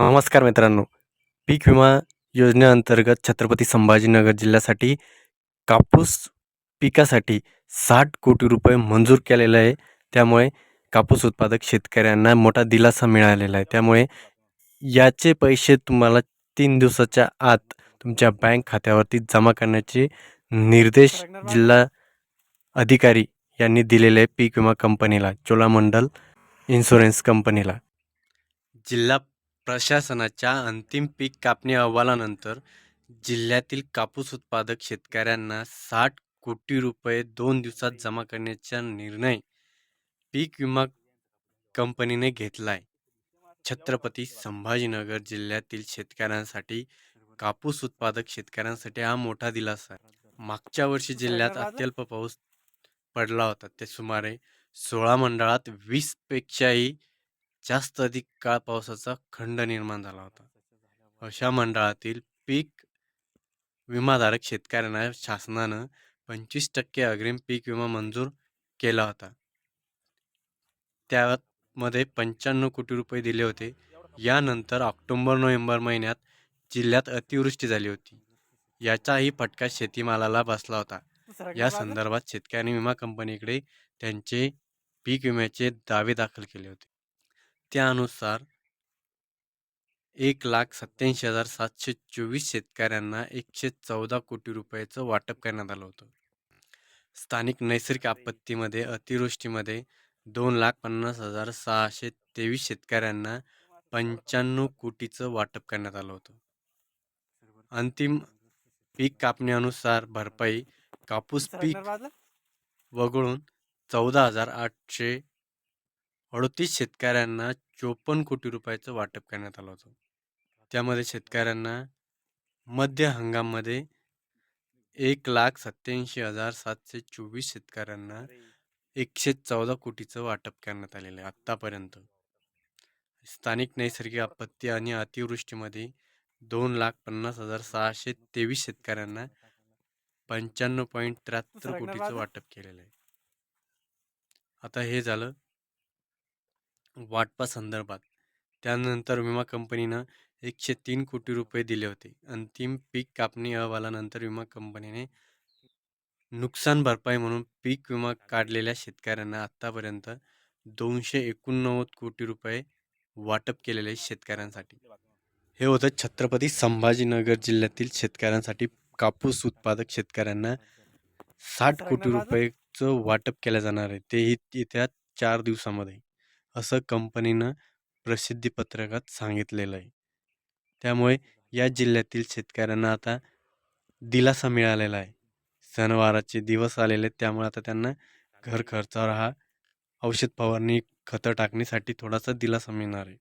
नमस्कार मित्रांनो. पीक विमा योजनेअंतर्गत छत्रपती संभाजीनगर जिल्ह्यासाठी कापूस पिकासाठी साठ कोटी रुपये मंजूर केलेले आहे. त्यामुळे कापूस उत्पादक शेतकऱ्यांना मोठा दिलासा मिळालेला आहे. त्यामुळे याचे पैसे तुम्हाला तीन दिवसाच्या आत तुमच्या बँक खात्यावरती जमा करण्याचे निर्देश जिल्हा अधिकारी यांनी दिलेले आहे पीक विमा कंपनीला चोलामंडल इन्शुरन्स कंपनीला. जिल्हा प्रशासनाच्या अंतिम पीक कापणी अहवालानंतर जिल्ह्यातील कापूस उत्पादक शेतकऱ्यांना साठ कोटी रुपये दोन दिवसात जमा करण्याचा निर्णय पीक विमा कंपनीने घेतला आहे छत्रपती संभाजीनगर जिल्ह्यातील शेतकऱ्यांसाठी कापूस उत्पादक शेतकऱ्यांसाठी हा मोठा दिलासा आहे. मागच्या वर्षी जिल्ह्यात अत्यल्प पाऊस पडला होता. ते सुमारे सोळा मंडळात वीसपेक्षाही जास्त अधिक काळ पावसाचा खंड निर्माण झाला होता. अशा मंडळातील पीक विमाधारक शेतकऱ्यांना शासनानं पंचवीस टक्के अग्रिम पीक विमा मंजूर केला होता. त्यामध्ये पंच्याण्णव कोटी रुपये दिले होते. यानंतर ऑक्टोंबर नोव्हेंबर महिन्यात जिल्ह्यात अतिवृष्टी झाली होती. याचाही फटका शेतीमालाला बसला होता. या संदर्भात शेतकऱ्यांनी विमा कंपनीकडे त्यांचे पीक विम्याचे दावे दाखल केले होते. त्यानुसार एक लाख सत्याऐंशी हजार सातशे चोवीस शेतकऱ्यांना एकशे चौदा कोटी रुपयाचं वाटप करण्यात आलं होतं. स्थानिक नैसर्गिक आपत्तीमध्ये अतिवृष्टीमध्ये दोन लाख पन्नास हजार सहाशे तेवीस शेतकऱ्यांना पंच्याण्णव कोटीचं वाटप करण्यात आलं होतं. अंतिम पीक कापणीनुसार भरपाई कापूस पीक वगळून चौदा हजार आठशे अडतीस शेतकऱ्यांना चोपन्न कोटी रुपयाचं वाटप करण्यात आलं होतं. त्यामध्ये शेतकऱ्यांना मध्य हंगाममध्ये एक लाख सत्याऐंशी हजार सातशे चोवीस शेतकऱ्यांना एकशे चौदा कोटीचं वाटप करण्यात आलेलं आहे आत्तापर्यंत. स्थानिक नैसर्गिक आपत्ती आणि अतिवृष्टीमध्ये दोन लाख पन्नास हजार सहाशे तेवीस शेतकऱ्यांना पंच्याण्णव पॉईंट त्र्याहत्तर कोटीचं वाटप केलेलं आहे. आता हे झालं वाटपा संदर्भात. त्यानंतर विमा कंपनीनं एकशे तीन कोटी रुपये दिले होते. अंतिम पीक कापणी अहवालानंतर विमा कंपनीने नुकसान भरपाई म्हणून पीक विमा काढलेल्या शेतकऱ्यांना आत्तापर्यंत दोनशे एकोणनव्वद कोटी रुपये वाटप केलेले शेतकऱ्यांसाठी. हे होतं छत्रपती संभाजीनगर जिल्ह्यातील शेतकऱ्यांसाठी कापूस उत्पादक शेतकऱ्यांना साठ कोटी रुपयेचं वाटप केलं जाणार आहे. तेही येत्या चार दिवसामध्ये. असं कंपनीनं प्रसिद्धीपत्रकात सांगितलेलं आहे. त्यामुळे या जिल्ह्यातील शेतकऱ्यांना आता दिलासा मिळालेला आहे. सणवाराचे दिवस आलेले आहेत त्यामुळे आता त्यांना घर खर्चावर हा औषध फवारणी खतं टाकण्यासाठी थोडासा दिलासा मिळणार आहे.